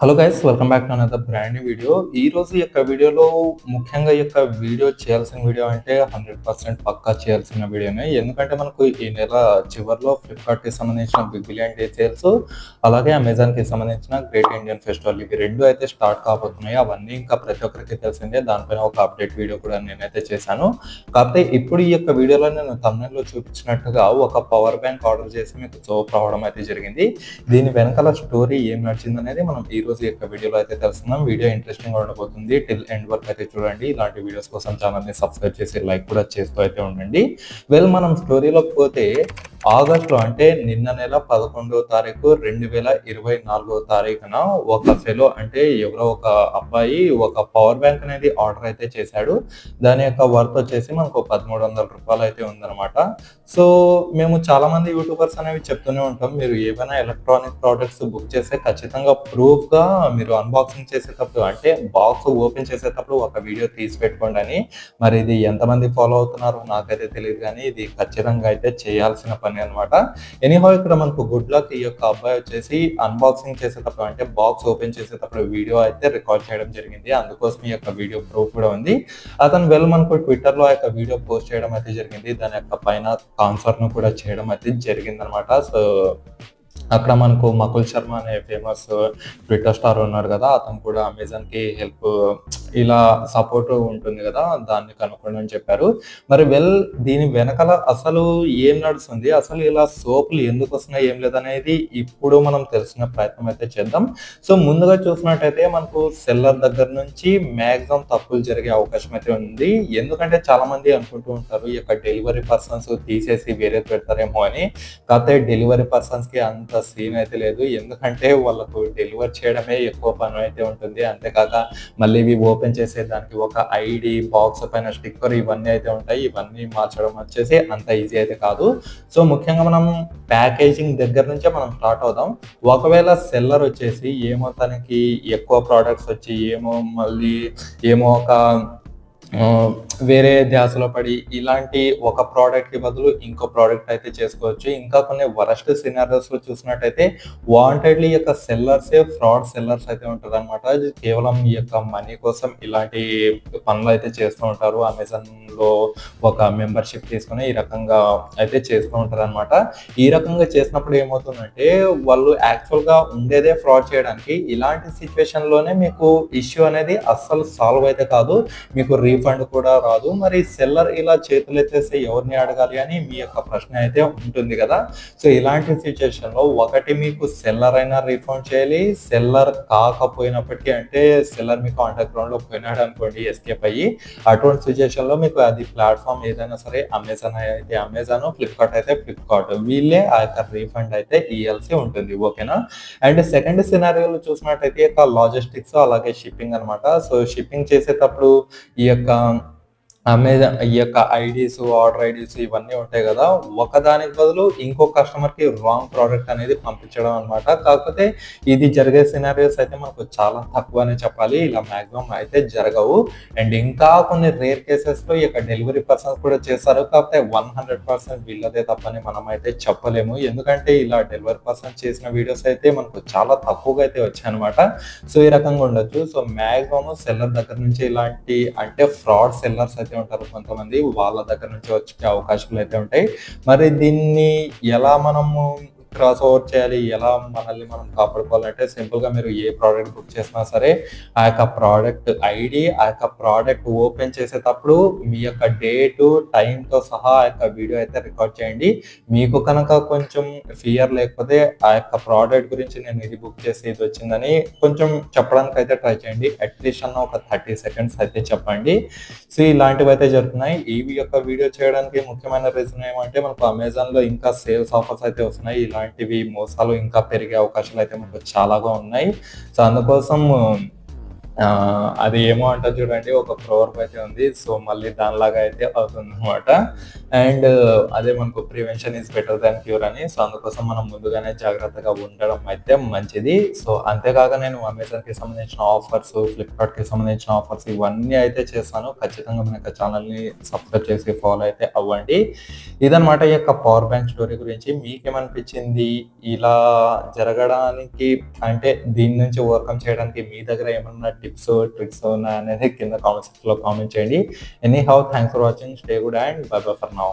Hello guys welcome back to another brand video ఈ రోజు ఈ యొక్క వీడియోలో ముఖ్యంగా ఈ యొక్క వీడియో చేయాల్సిన వీడియో అంటే హండ్రెడ్ పర్సెంట్ పక్కా చేయాల్సిన వీడియోనే ఎందుకంటే మనకు ఈ నెల చివరిలో ఫ్లిప్కార్ట్కి సంబంధించిన బిగ్ బిలియన్ డే సేల్స్ అలాగే అమెజాన్కి సంబంధించిన గ్రేట్ ఇండియన్ ఫెస్టివల్ ఇవి రెండు అయితే స్టార్ట్ కాబోతున్నాయి. అవన్నీ ఇంకా ప్రతి ఒక్కరికి తెలిసిందే. దానిపైన ఒక అప్డేట్ వీడియో కూడా నేనైతే చేశాను. కాకపోతే ఇప్పుడు ఈ యొక్క వీడియోలో నేను తమిళంలో చూపించినట్టుగా ఒక పవర్ బ్యాంక్ ఆర్డర్ చేసి మీకు సోప్ రావడం అయితే జరిగింది. దీని వెనకాల స్టోరీ ఏం నడిచింది అనేది మనం ఈ రోజు యొక్క వీడియోలో అయితే తెలుసుకుందాం. వీడియో ఇంట్రెస్టింగ్గా ఉండబోతుంది. టిల్ ఎండ్ వరకు అయితే చూడండి. ఇలాంటి వీడియోస్ కోసం ఛానల్ని సబ్స్క్రైబ్ చేసి లైక్ కూడా చేస్తూ అయితే ఉండండి. వెల్ మనం స్టోరీలోకి పోతే ఆగస్టులో అంటే నిన్న నెల పదకొండవ తారీఖు రెండు వేల ఇరవై నాలుగో తారీఖున ఒక ఫెలో అంటే ఎవరో ఒక అబ్బాయి ఒక పవర్ బ్యాంక్ అనేది ఆర్డర్ అయితే చేశాడు. దాని యొక్క వర్త్ వచ్చేసి మనకు పదమూడు వందల రూపాయలు అయితే ఉందన్నమాట. సో మేము చాలా మంది యూట్యూబర్స్ అనేవి చెప్తూనే ఉంటాం మీరు ఏవైనా ఎలక్ట్రానిక్ ప్రోడక్ట్స్ బుక్ చేస్తే ఖచ్చితంగా ప్రూఫ్గా మీరు అన్బాక్సింగ్ చేసేటప్పుడు అంటే బాక్స్ ఓపెన్ చేసేటప్పుడు ఒక వీడియో తీసి పెట్టుకోండి అని. మరి ఇది ఎంతమంది ఫాలో అవుతున్నారో నాకైతే తెలియదు కానీ ఇది ఖచ్చితంగా అయితే చేయాల్సిన పని. అనమాట ఎనీహో ఇక్కడ మనకు గుడ్ లక్ ఈ యొక్క అబ్బాయి వచ్చేసి అన్బాక్సింగ్ చేసేటప్పుడు అంటే బాక్స్ ఓపెన్ చేసేటప్పుడు వీడియో అయితే రికార్డ్ చేయడం జరిగింది. అందుకోసం ఈ యొక్క వీడియో ప్రూఫ్ కూడా ఉంది. అతను వెల్ మనకు ట్విట్టర్లో ఆ యొక్క వీడియో పోస్ట్ చేయడం అయితే జరిగింది. దాని యొక్క పైన కాన్సర్ను కూడా చేయడం అయితే జరిగింది అనమాట సో అక్కడ మనకు మకుల్ శర్మ అనే ఫేమస్ ట్విట్టర్ స్టార్ ఉన్నారు కదా అతను కూడా అమెజాన్కి హెల్ప్ ఇలా సపోర్ట్ ఉంటుంది కదా దాన్ని కనుక్కోండి అని చెప్పారు. మరి వెల్ దీని వెనకాల అసలు ఏం నడుస్తుంది? అసలు ఇలా సోపులు ఎందుకు వస్తున్నాయి ఏం లేదనేది ఇప్పుడు మనం తెలుసుకునే ప్రయత్నం అయితే చేద్దాం. సో ముందుగా చూసినట్టయితే మనకు సెల్లర్ దగ్గర నుంచి మ్యాక్సిమం తప్పులు జరిగే అవకాశం అయితే ఉంది. ఎందుకంటే చాలా మంది అనుకుంటూ ఉంటారు ఈ యొక్క డెలివరీ పర్సన్స్ తీసేసి వేరే పెడతారేమో అని. కాకపోతే డెలివరీ పర్సన్స్కి అంత సీన్ అయితే లేదు. ఎందుకంటే వాళ్ళకు డెలివర్ చేయడమే ఎక్కువ పని అయితే ఉంటుంది. అంతేకాక మళ్ళీ ఇవి ఓపెన్ చేసే దానికి ఒక ఐడి బాక్స్ పైన స్టిక్కర్ ఇవన్నీ అయితే ఉంటాయి. ఇవన్నీ మార్చడం వచ్చేసి అంత ఈజీ అయితే కాదు. సో ముఖ్యంగా మనం ప్యాకేజింగ్ దగ్గర నుంచే మనం స్టార్ట్ అవుదాం. ఒకవేళ సెల్లర్ వచ్చేసి ఏమో తనకి ఎక్కువ ప్రోడక్ట్స్ వచ్చి ఏమో మళ్ళీ ఏమో ఒక వేరే ధ్యాసలో పడి ఇలాంటి ఒక ప్రోడక్ట్కి బదులు ఇంకో ప్రోడక్ట్ అయితే చేసుకోవచ్చు. ఇంకా కొన్ని వరస్ట్ సినారియోస్లో చూసినట్టయితే వాంటెడ్లీ యొక్క సెల్లర్స్ ఫ్రాడ్ సెల్లర్స్ అయితే ఉంటారు అనమాట కేవలం ఈ యొక్క మనీ కోసం ఇలాంటి పనులు అయితే చేస్తూ ఉంటారు. అమెజాన్లో ఒక మెంబర్షిప్ తీసుకుని ఈ రకంగా అయితే చేస్తూ ఉంటారు అనమాట ఈ రకంగా చేసినప్పుడు ఏమవుతుందంటే వాళ్ళు యాక్చువల్గా ఉండేదే ఫ్రాడ్ చేయడానికి ఇలాంటి సిచ్యువేషన్లోనే మీకు ఇష్యూ అనేది అస్సలు సాల్వ్ అయితే కాదు. మీకు రీఫండ్ కూడా కాదు. మరి సెల్లర్ ఇలా చేతులు ఎత్తేస్తే ఎవరిని అడగాలి అని మీ యొక్క ప్రశ్న అయితే ఉంటుంది కదా. సో ఇలాంటి సిచ్యువేషన్లో ఒకటి మీకు సెల్లర్ అయినా రీఫండ్ చేయాలి. సెల్లర్ కాకపోయినప్పటికీ అంటే సెల్లర్ మీకు కాంటాక్ట్ గ్రౌండ్లో పోయినాడు అనుకోండి ఎస్కేప్ అయ్యి అటువంటి సిచ్యువేషన్లో మీకు అది ప్లాట్ఫామ్ ఏదైనా సరే అమెజాన్ అయితే అమెజాన్ ఫ్లిప్కార్ట్ అయితే ఫ్లిప్కార్ట్ వీళ్ళే ఆ యొక్క రీఫండ్ అయితే ఇవ్వాల్సి ఉంటుంది. ఓకేనా అండ్ సెకండ్ సినారియోలో చూసినట్టయితే లాజిస్టిక్స్ అలాగే షిప్పింగ్ అనమాట సో షిప్పింగ్ చేసేటప్పుడు ఈ యొక్క అమెజాన్ ఈ యొక్క ఐడీస్ ఆర్డర్ ఐడీస్ ఇవన్నీ ఉంటాయి కదా. ఒకదానికి బదులు ఇంకో కస్టమర్కి రాంగ్ ప్రోడక్ట్ అనేది పంపించడం అన్నమాట. కాకపోతే ఇది జరిగే సినారియోస్ అయితే మనకు చాలా తక్కువనే చెప్పాలి. ఇలా మాక్సిమం అయితే జరగవు. అండ్ ఇంకా కొన్ని రేర్ కేసెస్లో ఈ యొక్క డెలివరీ పర్సన్స్ కూడా చేస్తారు. కాకపోతే వన్ హండ్రెడ్ పర్సెంట్ వీళ్ళదే తప్పని మనం అయితే చెప్పలేము. ఎందుకంటే ఇలా డెలివరీ పర్సన్ చేసిన వీడియోస్ అయితే మనకు చాలా తక్కువగా అయితే వచ్చాయనమాట సో ఈ రకంగా ఉండొచ్చు. సో మాక్సిమం సెల్లర్ దగ్గర నుంచి ఇలాంటి అంటే ఫ్రాడ్ సెల్లర్స్ అయితే ఉంటారు కొంతమంది వాళ్ళ దగ్గర నుంచి వచ్చే అవకాశాలు అయితే ఉంటాయి. మరి దీన్ని ఎలా మనము క్రాస్ ఓవర్ చేయాలి ఎలా మనల్ని మనం కాపాడుకోవాలంటే సింపుల్గా మీరు ఏ ప్రోడక్ట్ బుక్ చేసినా సరే ఆ యొక్క ప్రోడక్ట్ ఐడి ఆ యొక్క ప్రోడక్ట్ ఓపెన్ చేసేటప్పుడు మీ యొక్క డేటు టైంతో సహా ఆ యొక్క వీడియో అయితే రికార్డ్ చేయండి. మీకు కనుక కొంచెం ఫియర్ లేకపోతే ఆ యొక్క ప్రోడక్ట్ గురించి నేను ఇది బుక్ చేసి ఇది వచ్చిందని కొంచెం చెప్పడానికి అయితే ట్రై చేయండి. అట్లీస్ట్ అన్న ఒక థర్టీ సెకండ్స్ అయితే చెప్పండి. సో ఇలాంటివి అయితే జరుగుతున్నాయి. ఈ యొక్క వీడియో చేయడానికి ముఖ్యమైన రీజన్ ఏమంటే మనకు అమెజాన్లో ఇంకా సేల్స్ ఆఫర్స్ అయితే వస్తున్నాయి. ఇలా ఇలాంటివి మోసాలు ఇంకా పెరిగే అవకాశాలు అయితే మనకు చాలాగా ఉన్నాయి. సో అందుకోసం అది ఏమో అంటారు చూడండి ఒక ఫ్లోర్ అయితే ఉంది. సో మళ్ళీ దానిలాగా అయితే అవుతుంది అనమాట అండ్ అదే మనకు prevention is better than cure అని. సో అందుకోసం మనం ముందుగానే జాగ్రత్తగా ఉండడం అయితే మంచిది. సో అంతేకాక నేను అమెజాన్కి సంబంధించిన ఆఫర్స్ ఫ్లిప్కార్ట్కి సంబంధించిన ఆఫర్స్ ఇవన్నీ అయితే చేస్తాను. ఖచ్చితంగా మన యొక్క ఛానల్ని సబ్స్క్రైబ్ చేసి ఫాలో అయితే అవ్వండి. ఇదనమాట ఈ యొక్క పవర్ బ్యాంక్ స్టోరీ గురించి. మీకేమనిపించింది? ఇలా జరగడానికి అంటే దీని నుంచి ఓవర్కమ్ చేయడానికి మీ దగ్గర ఏమన్నా టిప్స్ ట్రిక్స్ ఉన్నాయనేది కింద కామెంట్స్లో కామెంట్ చేయండి. Anyhow thanks for watching stay good and bye bye for now